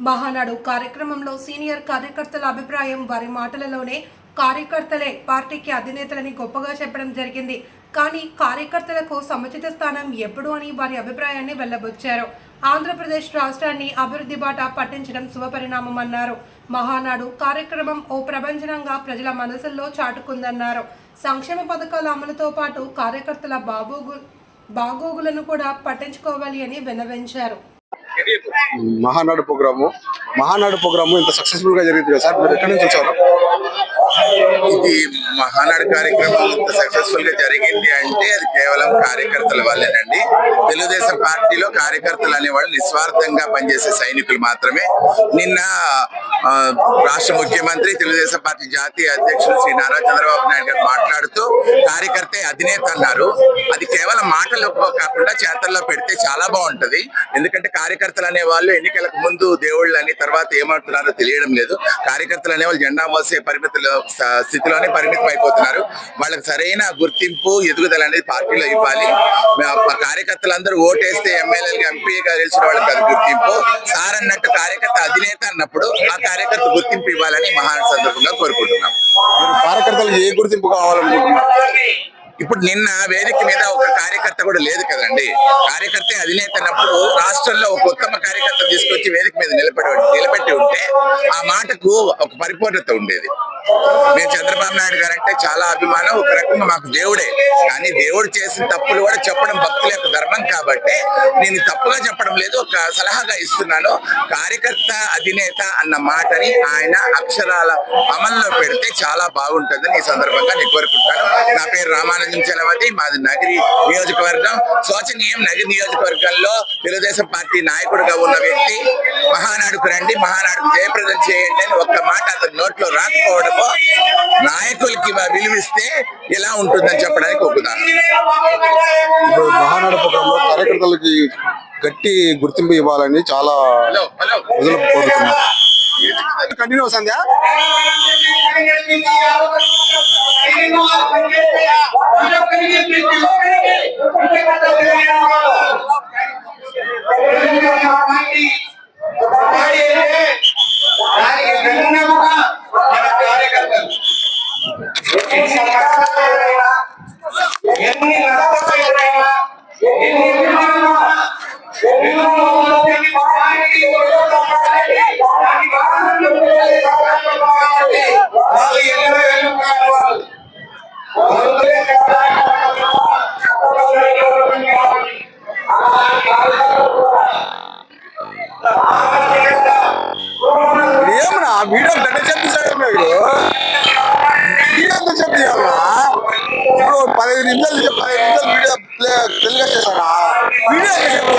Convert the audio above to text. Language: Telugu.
మహానాడు కార్యక్రమంలో సీనియర్ కార్యకర్తల అభిప్రాయం వారి మాటలలోనే కార్యకర్తలే పార్టీకి అధినేతలని గొప్పగా చెప్పడం జరిగింది. కానీ కార్యకర్తలకు సముచిత స్థానం ఎప్పుడు అని వారి అభిప్రాయాన్ని వెళ్ళబొచ్చారు ఆంధ్రప్రదేశ్ రాష్ట్రాన్ని అభివృద్ధి బాట పట్టించడం శుభపరిణామం అన్నారు మహానాడు కార్యక్రమం ఓ ప్రభంజనంగా ప్రజల మనసుల్లో చాటుకుందన్నారు. సంక్షేమ పథకాల అమలుతో పాటు కార్యకర్తల బాగోగు బాగోగులను కూడా పట్టించుకోవాలి అని విన్నవించారు. మహానాడు ప్రోగ్రాము. మహానాడు ప్రోగ్రాము ఇంత సక్సెస్ఫుల్గా జరిగింది కదా సార్? మీరు ఎక్కడి నుంచి వచ్చారు? ఇది మహానాడు కార్యక్రమం ఇంత సక్సెస్ఫుల్గా జరిగింది అంటే అది కేవలం కార్యకర్తల వల్లేనండి. తెలుగుదేశం పార్టీలో కార్యకర్తలు అనేవాళ్ళు నిస్వార్థంగా పనిచేసే సైనికులు మాత్రమే. నిన్న ఆ, రాష్ట్ర ముఖ్యమంత్రి తెలుగుదేశం పార్టీ జాతీయ అధ్యక్షులు శ్రీ నారా చంద్రబాబు నాయుడు గారు మాట్లాడుతూ కార్యకర్త అధినేత అన్నారు. అది కేవలం మాటలు కాకుండా చేతల్లో పెడితే చాలా బాగుంటది. ఎందుకంటే కార్యకర్తలు అనే వాళ్ళు ఎన్నికలకు ముందు దేవుళ్ళు అని తర్వాత ఏమంటున్నారో తెలియడం లేదు. కార్యకర్తలు అనేవాళ్ళు జెండా మోసే పరిమితులు స్థితిలోనే పరిమితం అయిపోతున్నారు వాళ్ళకి సరైన గుర్తింపు ఎదుగుదల అనేది పార్టీలో ఇవ్వాలి. మా కార్యకర్తలందరూ ఓటేస్తే ఎమ్మెల్యేలుగా ఎంపీగా గెలిచిన వాళ్ళకి అది గుర్తింపు. సార్ అన్నట్టు కార్యకర్త అధినేత అన్నప్పుడు ఆ కార్యకర్త గుర్తింపు ఇవ్వాలని మహాన్ సందర్భంగా కోరుకుంటున్నాం. మీరు కార్యకర్తలకు ఏ గుర్తింపు కావాలనుకుంటున్నారు? ఇప్పుడు నిన్న వేదిక మీద ఒక కార్యకర్త కూడా లేదు కదండి. కార్యకర్త అధినేత అన్నప్పుడు రాష్ట్రంలో ఒక ఉత్తమ కార్యకర్త తీసుకొచ్చి వేదిక మీద నిలబడి నిలబెట్టి ఉంటే ఆ మాటకు ఒక పరిపూర్ణత ఉండేది. నేను చంద్రబాబు నాయుడు గారు అంటే చాలా అభిమానం ఒక రకంగా మాకు దేవుడే. కానీ దేవుడు చేసిన తప్పులు కూడా చెప్పడం భక్తుల యొక్క ధర్మం కాబట్టి నేను తప్పుగా చెప్పడం లేదు ఒక సలహాగా ఇస్తున్నాను. కార్యకర్త అధినేత అన్న మాటని ఆయన అక్షరాల అమల్లో పెడితే చాలా బాగుంటుందని ఈ సందర్భంగా నేను కోరుకుంటాను నా పేరు రామానందం చలవతి మాది నగిరి నియోజకవర్గం. శోచనీయం నగిరి నియోజకవర్గంలో తెలుగుదేశం పార్టీ నాయకుడిగా ఉన్న వ్యక్తి మహా రండి మహానాడుకు జయప్రదం చేయండి అని ఒక్క మాట అతని నోట్లో రాకపోవడము నాయకులకి విలువిస్తే ఎలా ఉంటుందని చెప్పడానికి ఒక ఇప్పుడు మహానాడు ప్రోగ్రామ్లో కార్యకర్తలకి గట్టి గుర్తింపు ఇవ్వాలని చాలా ప్రజలు కోరుతున్నారు. కంటిన్యూ అవుతుందా ఎన్ని కష్టాలు ఎన్ని విధాలుగా ఎన్నో ఇప్పుడు పదిహేను నిమిషాలు పదిహేను నిమిషాలు వీడియో ప్లే తెలుగు చేశారా వీడియో ఎంత చెప్పేయాలి?